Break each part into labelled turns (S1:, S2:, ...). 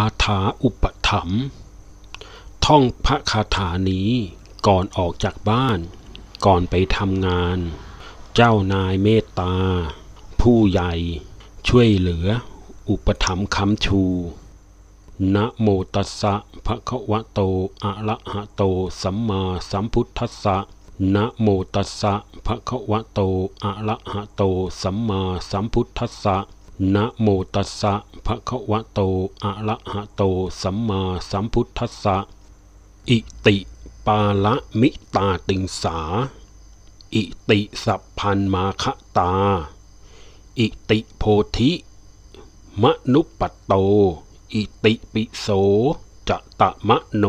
S1: าถาอุปถัมภ์ท่องพระคาถานี้ก่อนออกจากบ้าน ก่อนไปทำงาน เจ้านายเมตตา ผู้ใหญ่ ช่วยเหลือ อุปถัมภ์คำชู นะโมตัสสะภะคะวะโต อะระหะโต สัมมาสัมพุทธัสสะนะโมตัสสะภะคะวะโต อะระหะโต สัมมาสัมพุทธัสสะ นะโมตัสสะภะคะวะโต อะระหะโต สัมมาสัมพุทธัสสะ อิติปาละมิตาติงสา อิติสัพพันมาคะตา อิติโพธิ มนุปัตโต อิติปิโสจตะมะโน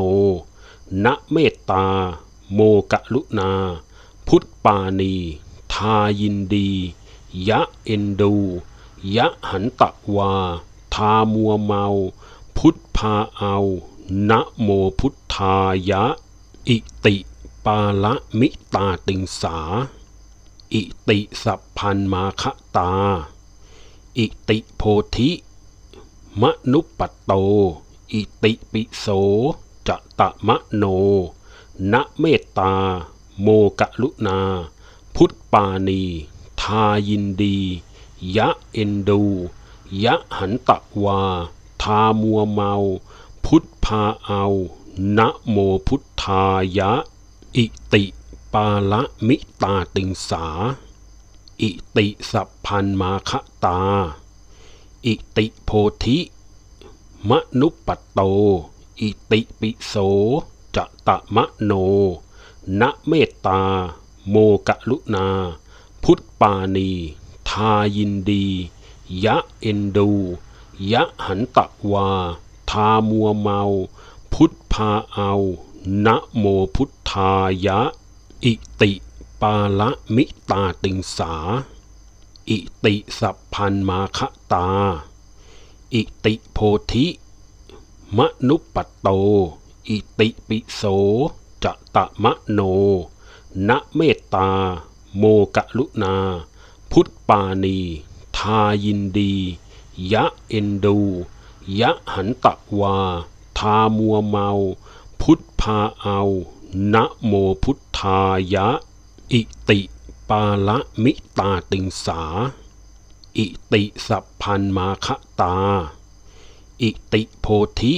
S1: นะเมตตา โมกะลุนา พุทธปานีทายินดี ยะเอ็นดู ยะหันตะวา ทามัวเมา พุทธาเอานะโมพุทธายะ อิติปาละมิตาติงสา อิติสัพพันมาคะตา อิติโพธิมนุปปโต อิติปิโสจะตะมะโน นะเมตตา โมกะลุนา พุทธปานี ทายินดี ยะเอ็นดู ยะหันตะวา ทามัวเมา พุทธพาเอานะโมพุทธายะ อิติปาละมิตาติงสา อิติสัพพันมาคตา อิติโพธิมนุปปัตโต อิติปิโสจะตะมะโน นะเมตตา โมกะลุนา พุทธปานีายินดี ยะเอ็นดู ยะหันตะวา ทามัวเมา พุทธพาเอานะโมพุทธายะ อิติปาละมิตาติงสา อิติสัพพันมาคตา อิติโพธิ มนุปปัตโต อิติปิโสจะตะมะโน นะเมตตา โมกะลุนา พุทธปานีทายินดี ยะเอ็นดู ยะหันตะวา ทามัวเมา พุทธพาเอา นะโมพุทธายะ อิติปาละมิตาติงสา อิติสัพพันมาคตา อิติโพธิ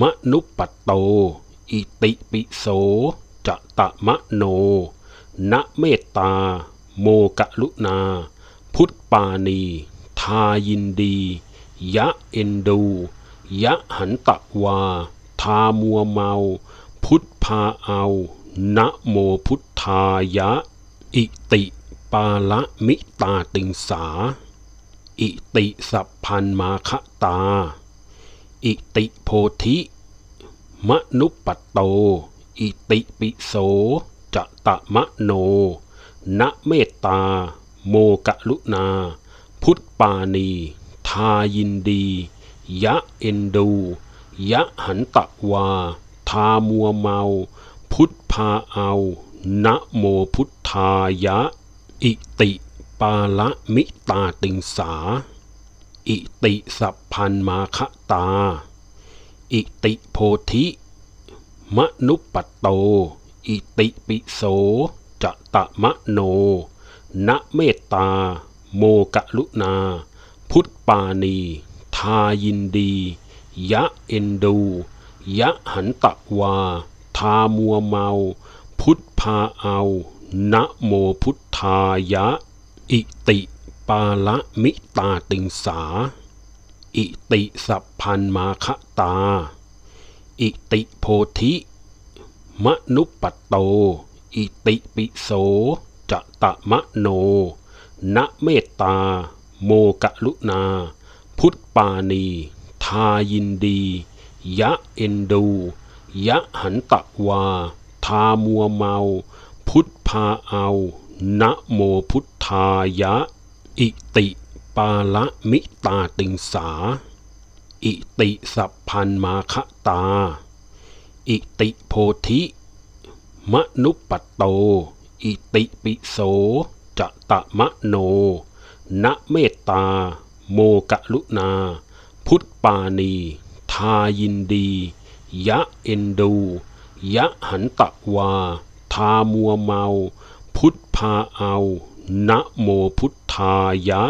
S1: มนุปปัตโต อิติปิโสจะตะมะโน นะเมตตา โมกะลุนา พุทธปานีทายินดี ยะเอ็นดู ยะหันตะวา ทามัวเมา พุทธพาเอานะโมพุทธายะ อิติปาละมิตาติงสา อิติสัพพันมาคะตา อิติโพธิ มนุปปโต อิติปิโสจะตะมะโน นะเมตตา โมกะลุนา พุทธปานีทายินดี ยะเอ็นดู ยะหันตะวา ทามัวเมา พุทธพาเอานะโมพุทธายะ อิติปาละมิตาติงสา อิติสัพพันมาคะตา อิติโพธิ มนุปปโต อิติปิโส จตมะโน นะเมตตา โมกะลุนา พุทธปานี ทายินดี ยะเอนดู ยะหันตะวา ทามัวเมา พุทธพาเอา นะโมพุทธายะ อิติปาละมิตาติงสา อิติสัพพันมาคตา อิติโพธิ มนุปปโต อิติปิโสจะตะมะโน นะเมตตา โมกะลุนา พุทธปานีทายินดี ยะเอ็นดู ยะหันตะวา ทามัวเมา พุทธพาเอา นะโมพุทธายะ อิติปาละมิตาติงสา อิติสัพพันมาคตา อิติโพธิ มนุปปัตโต อิติปิโสจะตะมะโน นะเมตตา โมกะลุนา พุทธปานี ทายินดี ยะเอ็นดู ยะหันตะวา ทามัวเมา พุทธพาเอา นะโมพุทธายะ